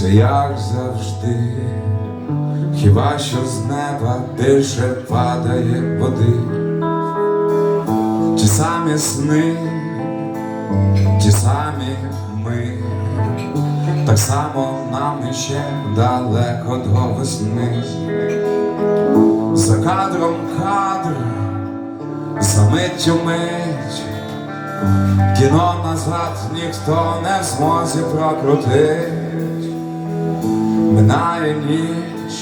все як завжди, хіба що з неба більше падає води, ті самі сни, ті самі ми, так само нам іще далеко до весни. За кадром кадр, за миттю мить, кіно назад ніхто не змозі прокрутить. Минає ніч,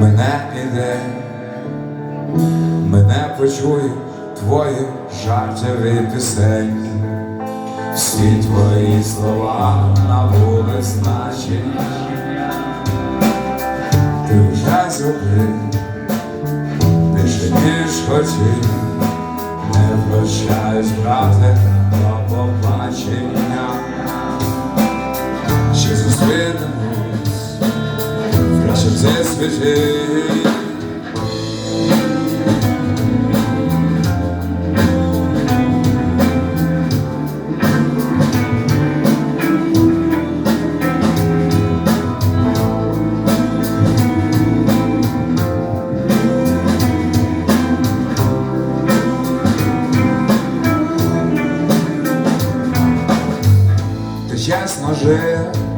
мене день, мене почує твої жартові пісень. Всі твої слова набули значення. Ти вже зробив більше ніж хотів, не прощаюсь, брате, до побачення. В кращому зі світі. Ти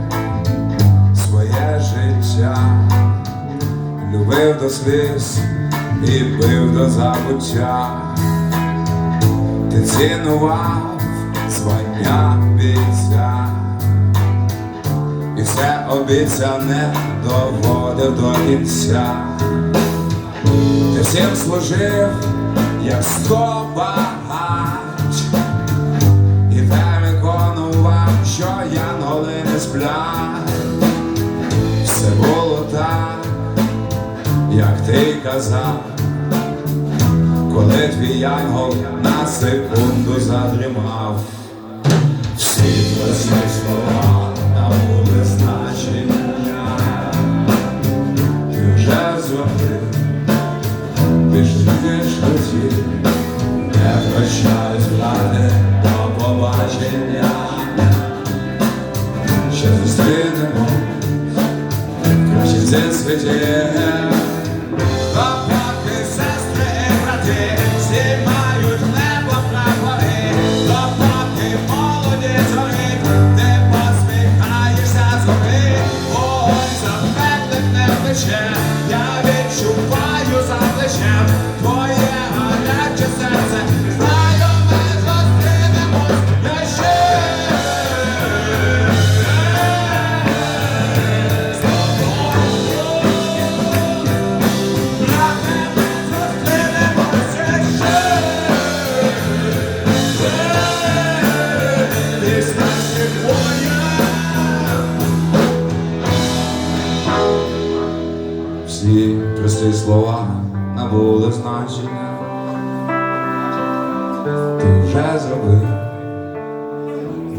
до сліз і бив до забуття. Ти цінував звання бійця, і все обіцяне доводив до кінця. Ти всім служив, як сто як ти казав, коли твій янгол на секунду задрімав. Всі твої слова набули значення, ти вже зробив. Більше ніж хотів, не прощаюсь, брате, до побачення. Ще зустрінемо. Краще в цій Прості слова набули значення. Ти вже зробив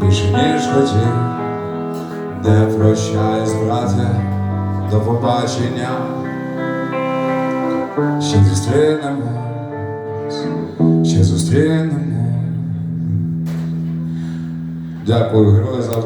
більше ніж хотів, не прощаюсь, брате, до побачення. Ще зустрінемось, ще зустрінемо. Дякую, герої завтра.